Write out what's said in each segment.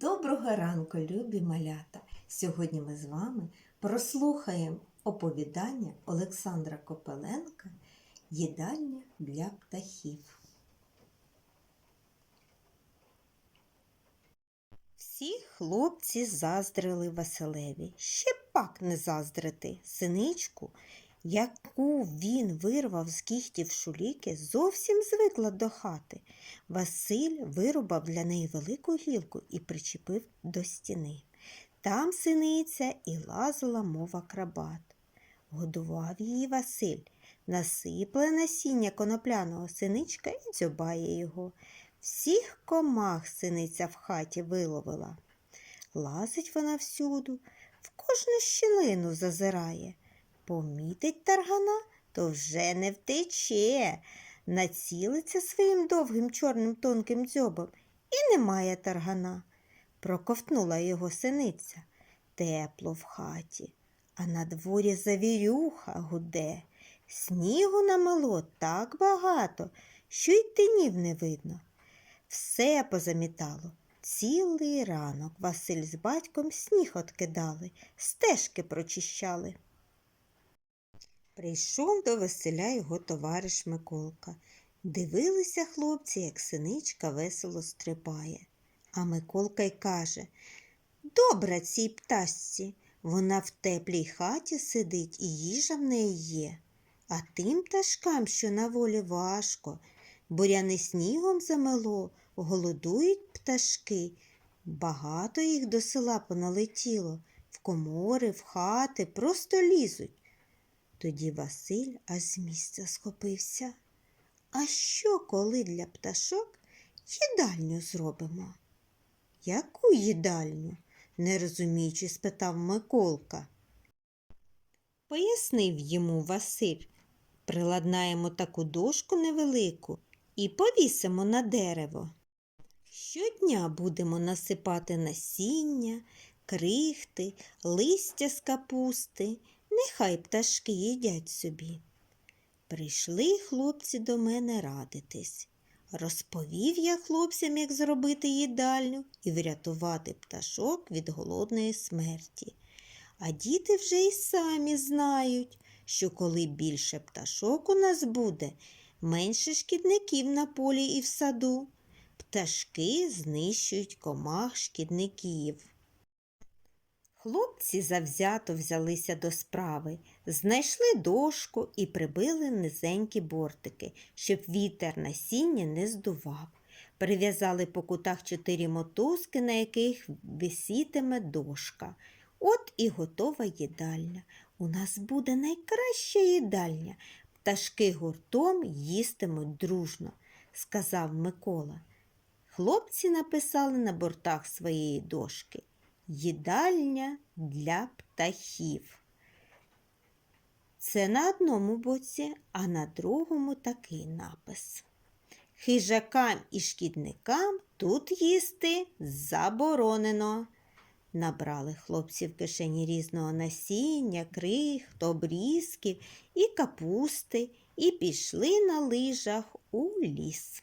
Доброго ранку, любі малята! Сьогодні ми з вами прослухаємо оповідання Олександра Копеленка Їдальня для птахів. Всі хлопці заздрили Василеві. Ще пак не заздрити. Синичку, яку він вирвав з кіхтів шуліки, зовсім звикла до хати. Василь вирубав для неї велику гілку і причепив до стіни. Там синиця і лазила, мов акробат. Годував її Василь, насипле насіння конопляного синичка і дзьобає його. Всіх комах синиця в хаті виловила. Лазить вона всюду, в кожну щілину зазирає. Помітить таргана, то вже не втече. Націлиться своїм довгим чорним тонким дзьобом і немає таргана. Проковтнула його синиця. Тепло в хаті, а на дворі завірюха гуде. Снігу намело так багато, що й тинів не видно. Все позамітало. Цілий ранок Василь з батьком сніг откидали, стежки прочищали. Прийшов до Василя його товариш Миколка. Дивилися хлопці, як синичка весело стрибає. А Миколка й каже Добра цій пташці, вона в теплій хаті сидить і їжа в неї є. А тим пташкам, що на волі важко, буряни снігом замело, голодують пташки. Багато їх до села поналетіло, в комори, в хати, просто лізуть. Тоді Василь аж з місця схопився. А що, коли для пташок їдальню зробимо? Яку їдальню? не розуміючи, спитав Миколка. Пояснив йому Василь. Приладнаємо таку дошку невелику і повісимо на дерево. Щодня будемо насипати насіння, крихти, листя з капусти, нехай пташки їдять собі. Прийшли хлопці до мене радитись. Розповів я хлопцям, як зробити їдальню і врятувати пташок від голодної смерті. А діти вже й самі знають, що коли більше пташок у нас буде, менше шкідників на полі і в саду. Пташки знищують комах шкідників. Хлопці завзято взялися до справи, знайшли дошку і прибили низенькі бортики, щоб вітер насіння не здував. Прив'язали по кутах чотири мотузки, на яких висітиме дошка. От і готова їдальня. У нас буде найкраща їдальня. Пташки гуртом їстимуть дружно, сказав Микола. Хлопці написали на бортах своєї дошки Їдальня для птахів. Це на одному боці, а на другому такий напис. Хижакам і шкідникам тут їсти заборонено. Набрали хлопці в кишені різного насіння, крихт, обрізків і капусти і пішли на лижах у ліс.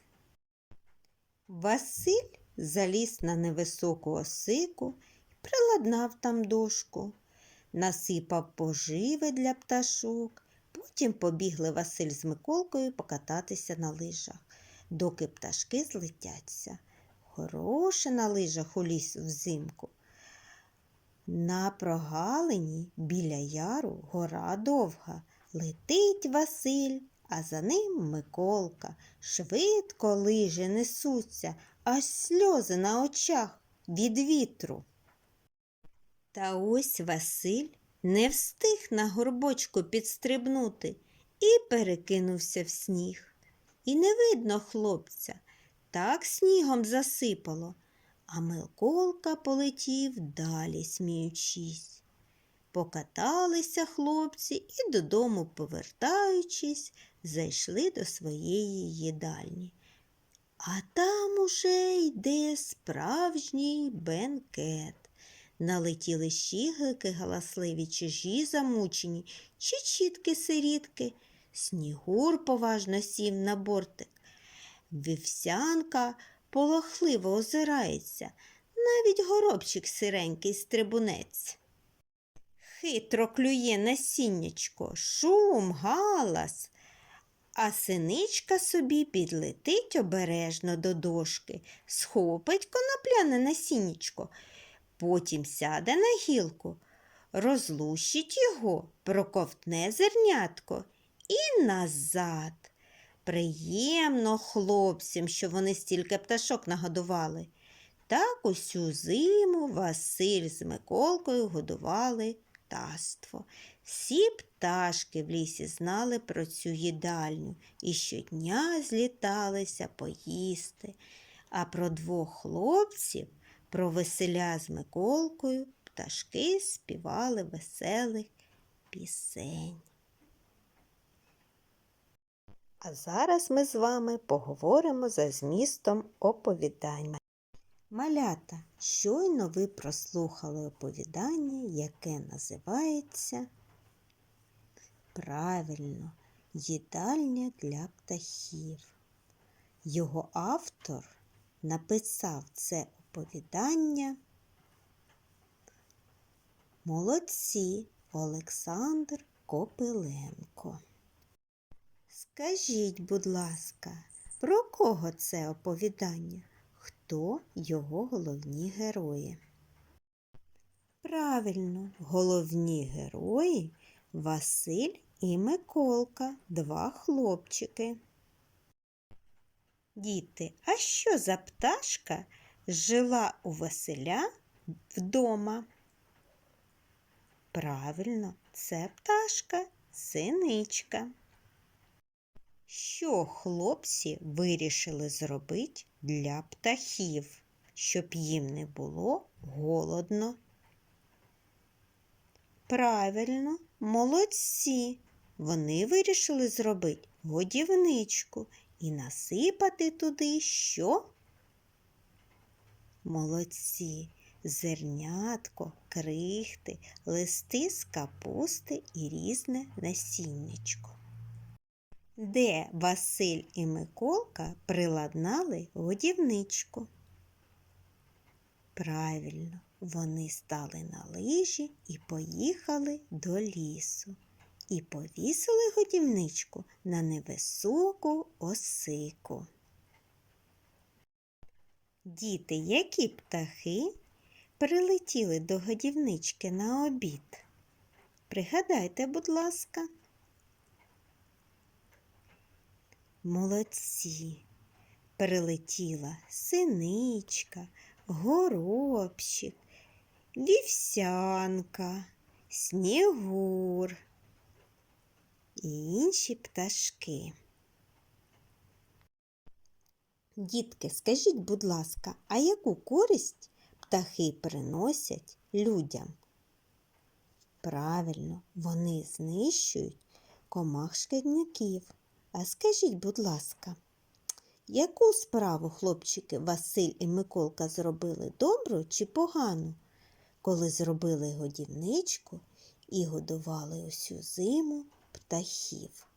Василь заліз на невисоку осику приладнав там дошку, насипав поживи для пташок. Потім побігли Василь з Миколкою покататися на лижах, доки пташки злетяться. Хороше на лижах у ліс взимку. На прогалині біля яру гора довга. Летить Василь, а за ним Миколка. Швидко лижі несуться, аж сльози на очах від вітру. Та ось Василь не встиг на горбочку підстрибнути і перекинувся в сніг. І не видно хлопця, так снігом засипало, а Миколка полетів далі, сміючись. Покаталися хлопці і додому, повертаючись, зайшли до своєї їдальні. А там уже йде справжній бенкет. Налетіли щіглики галасливі, чужі замучені, чи чітки сирітки. Снігур поважно сів на бортик. Вівсянка полохливо озирається. навіть горобчик сиренький стрибунець. Хитро клює насіннячко, шум, галас, а синичка собі підлетить обережно до дошки, схопить конопляне насіннячко, потім сяде на гілку, розлущить його, проковтне зернятко і назад. Приємно хлопцям, що вони стільки пташок нагодували. Так усю зиму Василь з Миколкою годували птаство. Всі пташки в лісі знали про цю їдальню і щодня зліталися поїсти. А про двох хлопців, про Василя з Миколкою, пташки співали веселих пісень. А зараз ми з вами поговоримо за змістом оповідань. Малята, щойно ви прослухали оповідання, яке називається Правильно, їдальня для птахів. Його автор написав це оповідання Молодці Олександр Копиленко. Скажіть, будь ласка, про кого це оповідання? Хто його головні герої? Правильно, головні герої Василь і Миколка, два хлопчики. Діти, а що за пташка жила у Василя вдома? Правильно, це пташка, синичка. Що хлопці вирішили зробити для птахів, щоб їм не було голодно? Правильно, молодці. Вони вирішили зробити годівничку і насипати туди що? Молодці, зернятко, крихти, листи з капусти і різне насіннячко де Василь і Миколка приладнали годівничку. Правильно, вони стали на лижі і поїхали до лісу. І повісили годівничку на невисоку осику. Діти, які птахи прилетіли до годівнички на обід? Пригадайте, будь ласка. Молодці. Прилетіла синичка, горобчик, вівсянка, снігур і інші пташки. Дітки, скажіть, будь ласка, а яку користь птахи приносять людям? Правильно, вони знищують комах шкідників. А скажіть, будь ласка, яку справу хлопчики Василь і Миколка зробили добру чи погану, коли зробили годівничку і годували усю зиму птахів?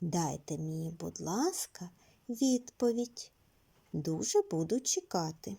Дайте мені, будь ласка, відповідь. Дуже буду чекати.